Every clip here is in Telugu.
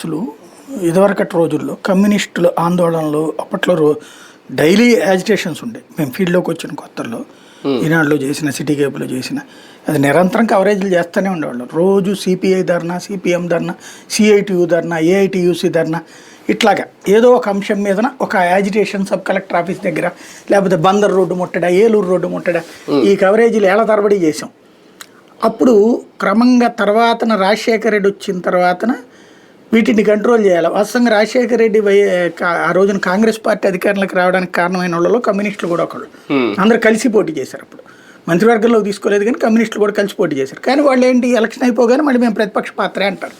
అసలు ఇదివరకటి రోజుల్లో కమ్యూనిస్టుల ఆందోళనలు అప్పట్లో రో డైలీ యాజిటేషన్స్ ఉండే. మేము ఫీల్డ్లోకి వచ్చిన కొత్తల్లో ఈనాడులో చేసిన సిటీ కేబుల్లో చేసిన అది నిరంతరం కవరేజ్లు చేస్తూనే ఉండేవాళ్ళు. రోజు CPI dharna CPM dharna CITU dharna AITUC dharna ఇట్లాగా. ఏదో ఒక అంశం మీదన ఒక యాజిటేషన్ సబ్ కలెక్టర్ ఆఫీస్ దగ్గర లేకపోతే బందర్ రోడ్డు ముట్టడా ఏలూరు రోడ్డు ముట్టడా ఈ కవరేజీలు ఏళ్ళ తరబడి చేసాం అప్పుడు క్రమంగా తర్వాతన రాజశేఖర రెడ్డి వచ్చిన తర్వాతన వీటిని కంట్రోల్ చేయాలి. వాస్తవంగా రాజశేఖర రెడ్డి ఆ రోజున కాంగ్రెస్ పార్టీ అధికారంలోకి రావడానికి కారణమైన వాళ్ళలో కమ్యూనిస్టులు కూడా ఒకళ్ళు. అందరూ కలిసి పోటీ చేశారు అప్పుడు. మంత్రివర్గంలో తీసుకోలేదు కానీ కమ్యూనిస్టులు కూడా కలిసి పోటీ చేశారు. కానీ వాళ్ళు ఏంటి ఎలక్షన్ అయిపోగానే మళ్ళీ మేము ప్రతిపక్ష పాత్రే అంటారు.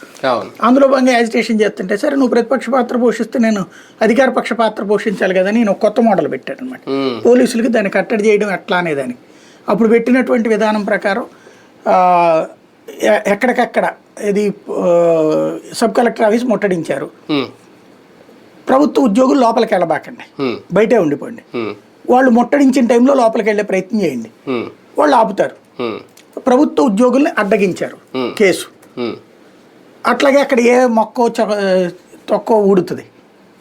అందులో భాగంగా యాజిటేషన్ చేస్తుంటే సరే నువ్వు ప్రతిపక్ష పాత్ర పోషిస్తే నేను అధికార పక్ష పాత్ర పోషించాలి కదా నేను కొత్త మోడల్ పెట్టాను అనమాట. పోలీసులకి దాన్ని కట్టడి చేయడం ఎట్లా అనేదాన్ని అప్పుడు పెట్టినటువంటి విధానం ప్రకారం ఎక్కడికక్కడ ఇది సబ్ కలెక్టర్ ఆఫీస్ ముట్టడించారు. ప్రభుత్వ ఉద్యోగులు లోపలికి వెళ్ళబాకండి. బయటే ఉండిపోండి. వాళ్ళు ముట్టడించిన టైంలో లోపలికి వెళ్ళే ప్రయత్నం చేయండి. వాళ్ళు ఆపుతారు. ప్రభుత్వ ఉద్యోగుల్ని అడ్డగించారు. కేసు. అట్లాగే అక్కడ ఏ మొక్కో చొ- తొక్కో ఊడుతుంది.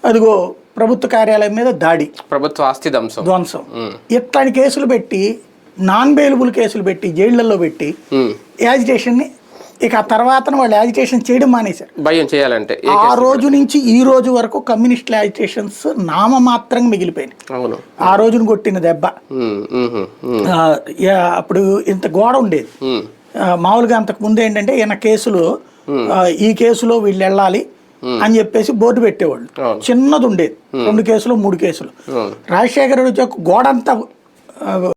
అదిగో ప్రభుత్వ కార్యాలయం మీద దాడి. ప్రభుత్వ ఆస్తి ధ్వంసం. ధ్వంసం. ఇట్లాంటి కేసులు పెట్టి నాన్ బెయిలబుల్ కేసులు పెట్టి జైళ్ళల్లో పెట్టి. యాజిటేషన్ని ఇక ఆ తర్వాత వాళ్ళు యాజిటేషన్ చేయడం మానేశారు. భయం చేయాలంటే ఆ? రోజు నుంచి ఈ రోజు వరకు కమ్యూనిస్ట్ యాజిటేషన్స్ నామమాత్రంగా మిగిలిపోయినాయి. ఆ రోజున కొట్టిన దెబ్బ. అప్పుడు ఇంత గోడ ఉండేది. మామూలుగా అంతకు ముందు ఏంటంటే ఈయన కేసులు ఈ కేసులో వీళ్ళు వెళ్ళాలి అని చెప్పేసి బోర్డు పెట్టేవాళ్ళు. చిన్నది ఉండేది. రెండు కేసులు మూడు కేసులు. రాజశేఖర రెడ్డి వచ్చాక గోడ అంతా ఆ,